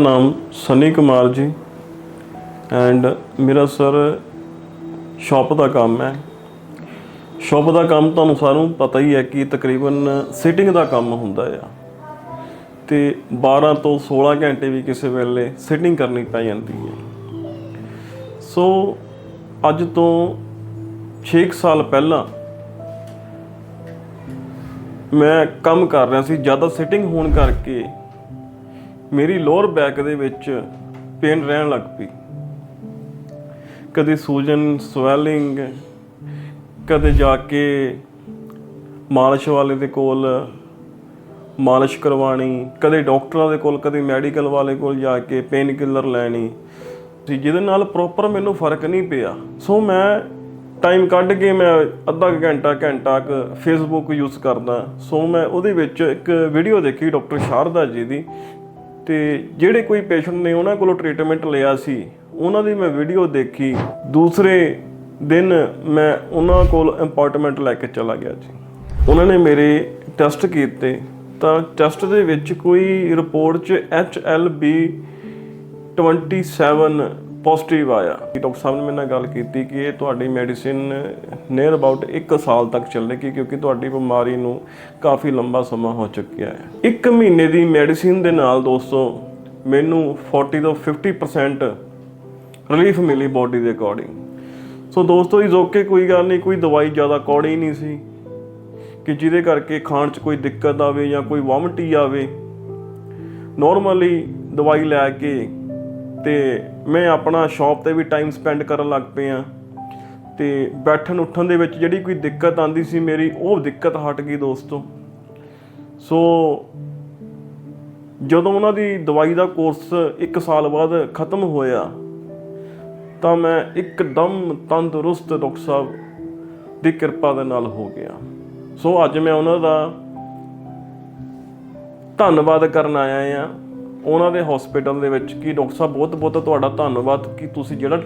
ਮੇਰਾ ਨਾਮ ਸਨੀ ਕੁਮਾਰ ਜੀ ਐਂਡ ਮੇਰਾ ਸਰ ਸ਼ਾਪ ਦਾ ਕੰਮ ਹੈ। ਸ਼ਾਪ ਦਾ ਕੰਮ ਤੁਹਾਨੂੰ ਸਾਰਿਆਂ ਨੂੰ ਪਤਾ ਹੀ ਹੈ ਕਿ ਤਕਰੀਬਨ ਸਿਟਿੰਗ ਦਾ ਕੰਮ ਹੁੰਦਾ ਆ। ਤੇ 12 ਤੋਂ 16 ਘੰਟੇ ਵੀ ਕਿਸੇ ਵੇਲੇ ਸਿਟਿੰਗ ਕਰਨੀ ਪੈ ਜਾਂਦੀ ਹੈ। ਸੋ ਅੱਜ ਤੋਂ 6 ਸਾਲ ਪਹਿਲਾਂ ਮੈਂ ਕੰਮ ਕਰ ਰਿਹਾ ਸੀ, ਜ਼ਿਆਦਾ ਸਿਟਿੰਗ ਹੋਣ ਕਰਕੇ ਮੇਰੀ ਲੋਅਰ ਬੈਕ ਦੇ ਵਿੱਚ ਪੇਨ ਰਹਿਣ ਲੱਗ ਪਈ। ਕਦੇ ਸੂਜਨ ਸਵੈਲਿੰਗ, ਕਦੇ ਜਾ ਕੇ ਮਾਲਿਸ਼ ਵਾਲੇ ਦੇ ਕੋਲ ਮਾਲਿਸ਼ ਕਰਵਾਣੀ ਕਦੇ ਡਾਕਟਰਾਂ ਦੇ ਕੋਲ, ਕਦੇ ਮੈਡੀਕਲ ਵਾਲੇ ਕੋਲ ਜਾ ਕੇ ਪੇਨ ਕਿਲਰ ਲੈਣੀ। ਸੀ ਜਿਹਦੇ ਨਾਲ ਪ੍ਰੋਪਰ ਮੈਨੂੰ ਫ਼ਰਕ ਨਹੀਂ ਪਿਆ। ਸੋ ਮੈਂ ਟਾਈਮ ਕੱਢ ਕੇ ਮੈਂ ਅੱਧਾ ਕੁ ਘੰਟਾ ਘੰਟਾ ਕੁ ਫੇਸਬੁੱਕ ਯੂਜ਼ ਕਰਦਾ। ਸੋ ਮੈਂ ਉਹਦੇ ਵਿੱਚ ਇੱਕ ਵੀਡੀਓ ਦੇਖੀ ਡਾਕਟਰ ਸ਼ਾਰਦਾ ਜੀ ਦੀ ਤੇ ਜਿਹੜੇ ਕੋਈ ਪੇਸ਼ੈਂਟ ਨੇ ਉਹਨਾਂ ਕੋਲੋਂ ਟ੍ਰੀਟਮੈਂਟ ਲਿਆ ਸੀ, ਉਹਨਾਂ ਦੀ ਮੈਂ ਵੀਡੀਓ ਦੇਖੀ। ਦੂਸਰੇ ਦਿਨ ਮੈਂ ਉਹਨਾਂ ਕੋਲ ਅਪਾਰਟਮੈਂਟ ਲੈ ਕੇ ਚਲਾ ਗਿਆ ਜੀ। ਉਹਨਾਂ ਨੇ ਮੇਰੇ ਟੈਸਟ ਕੀਤੇ, ਤਾਂ ਟੈਸਟ ਦੇ ਵਿੱਚ ਕੋਈ ਰਿਪੋਰਟ 'ਚ HLB 27 ਪੋਜ਼ਿਟਿਵ ਆਇਆ। ਡਾਕਟਰ ਸਾਹਿਬ ਨੇ ਮੇਰੇ ਨਾਲ ਗੱਲ ਕੀਤੀ ਕਿ ਇਹ ਤੁਹਾਡੀ ਮੈਡੀਸਿਨ ਨੀਅਰ ਅਬਾਊਟ 1 ਸਾਲ ਤੱਕ ਚੱਲੇਗੀ ਕਿਉਂਕਿ ਤੁਹਾਡੀ ਬਿਮਾਰੀ ਨੂੰ ਕਾਫੀ ਲੰਬਾ ਸਮਾਂ ਹੋ ਚੁੱਕਿਆ ਹੈ। 1 ਮਹੀਨੇ ਦੀ ਮੈਡੀਸਿਨ ਦੇ ਨਾਲ ਦੋਸਤੋ, ਮੈਨੂੰ 40 ਤੋਂ 50% ਰਿਲੀਫ ਮਿਲੀ ਬਾਡੀ ਦੇ ਅਕੋਰਡਿੰਗ ਸੋ ਦੋਸਤੋ, ਇਸ ਓਕੇ ਕੋਈ ਗੱਲ ਨਹੀਂ, ਕੋਈ ਦਵਾਈ ਜ਼ਿਆਦਾ ਕੌੜੀ ਨਹੀਂ ਸੀ ਕਿ ਜਿਹਦੇ ਕਰਕੇ ਖਾਣ 'ਚ ਕੋਈ ਦਿੱਕਤ ਆਵੇ ਜਾਂ ਕੋਈ ਵੋਮਿਟੀ ਆਵੇ। ਨਾਰਮਲੀ ਦਵਾਈ ਲੈ ਕੇ ਤੇ ਮੈਂ ਆਪਣਾ ਸ਼ਾਪ ਤੇ ਵੀ ਟਾਈਮ ਸਪੈਂਡ ਕਰਨ ਲੱਗ ਪਿਆ ਤੇ ਬੈਠਣ ਉੱਠਣ ਦੇ ਵਿੱਚ ਜਿਹੜੀ ਕੋਈ ਦਿੱਕਤ ਆਂਦੀ ਸੀ ਮੇਰੀ, ਉਹ ਦਿੱਕਤ ਹਟ ਗਈ ਦੋਸਤੋ। ਸੋ ਜਦੋਂ ਉਹਨਾਂ ਦੀ ਦਵਾਈ ਦਾ ਕੋਰਸ 1 ਸਾਲ ਬਾਅਦ ਖਤਮ ਹੋਇਆ, ਤਾਂ ਮੈਂ ਇੱਕਦਮ ਤੰਦਰੁਸਤ ਡਾਕਟਰ ਸਾਹਿਬ ਦੀ ਕਿਰਪਾ ਦੇ ਨਾਲ ਹੋ ਗਿਆ। ਸੋ ਅੱਜ ਮੈਂ ਉਹਨਾਂ ਦਾ ਧੰਨਵਾਦ ਕਰਨ ਆਇਆ ਆ ਉਹਨਾਂ ਦੇ ਹਸਪੀਟਲ ਦੇ ਵਿੱਚ, ਕਿ ਡਾਕਟਰ ਸਾਹਿਬ ਬਹੁਤ ਬਹੁਤ ਤੁਹਾਡਾ ਧੰਨਵਾਦ ਕਿ ਤੁਸੀਂ ਜਿਹੜਾ